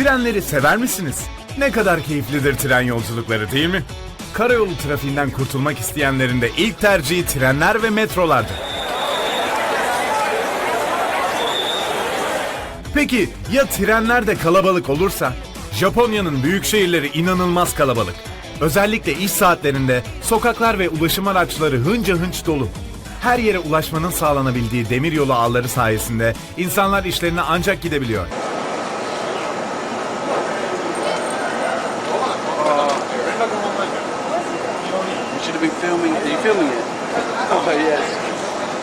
Trenleri sever misiniz? Ne kadar keyiflidir tren yolculukları değil mi? Karayolu trafiğinden kurtulmak isteyenlerin de ilk tercihi trenler ve metrolardır. Peki ya trenler de kalabalık olursa? Japonya'nın büyük şehirleri inanılmaz kalabalık. Özellikle iş saatlerinde sokaklar ve ulaşım araçları hınca hınç dolu. Her yere ulaşmanın sağlanabildiği demiryolu ağları sayesinde insanlar işlerine ancak gidebiliyor. Oh.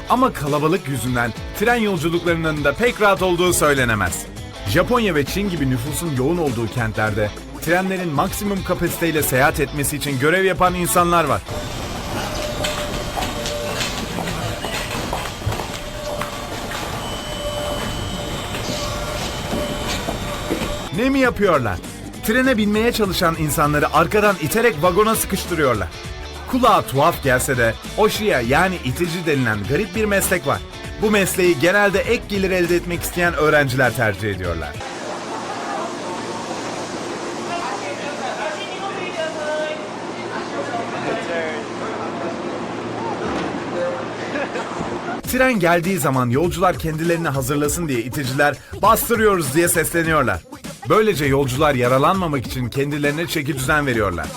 Ama kalabalık yüzünden tren yolculuklarının da pek rahat olduğu söylenemez. Japonya ve Çin gibi nüfusun yoğun olduğu kentlerde trenlerin maksimum kapasiteyle seyahat etmesi için görev yapan insanlar var. Ne mi yapıyorlar? Trene binmeye çalışan insanları arkadan iterek vagona sıkıştırıyorlar. Kulağa tuhaf gelse de Oshiya yani itici denilen garip bir meslek var. Bu mesleği genelde ek gelir elde etmek isteyen öğrenciler tercih ediyorlar. Tren geldiği zaman yolcular kendilerini hazırlasın diye iticiler bastırıyoruz diye sesleniyorlar. Böylece yolcular yaralanmamak için kendilerine çeki düzen veriyorlar.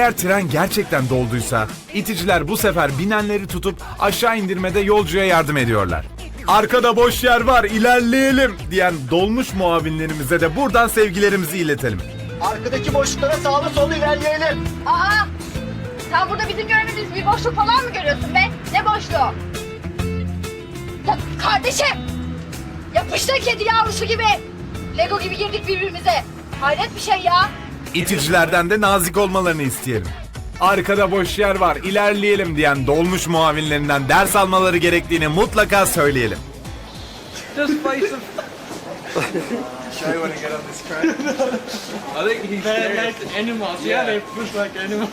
Eğer tren gerçekten dolduysa iticiler bu sefer binenleri tutup aşağı indirmede yolcuya yardım ediyorlar. Arkada boş yer var ilerleyelim diyen dolmuş muavinlerimize de buradan sevgilerimizi iletelim. Arkadaki boşluklara sağlı sollu ilerleyelim. Aa! Sen burada bizim göremediğimiz bir boşluk falan mı görüyorsun be? Ne boşluğu? Ya kardeşim! Yapıştı kedi yavrusu gibi. Lego gibi girdik birbirimize. Hayret bir şey ya. İticilerden de nazik olmalarını isteyelim. Arkada boş yer var ilerleyelim diyen dolmuş muavinlerinden ders almaları gerektiğini mutlaka söyleyelim. Just face him. Sure you want to get on this train? I think he's They're like animals. Yeah, they push like animals.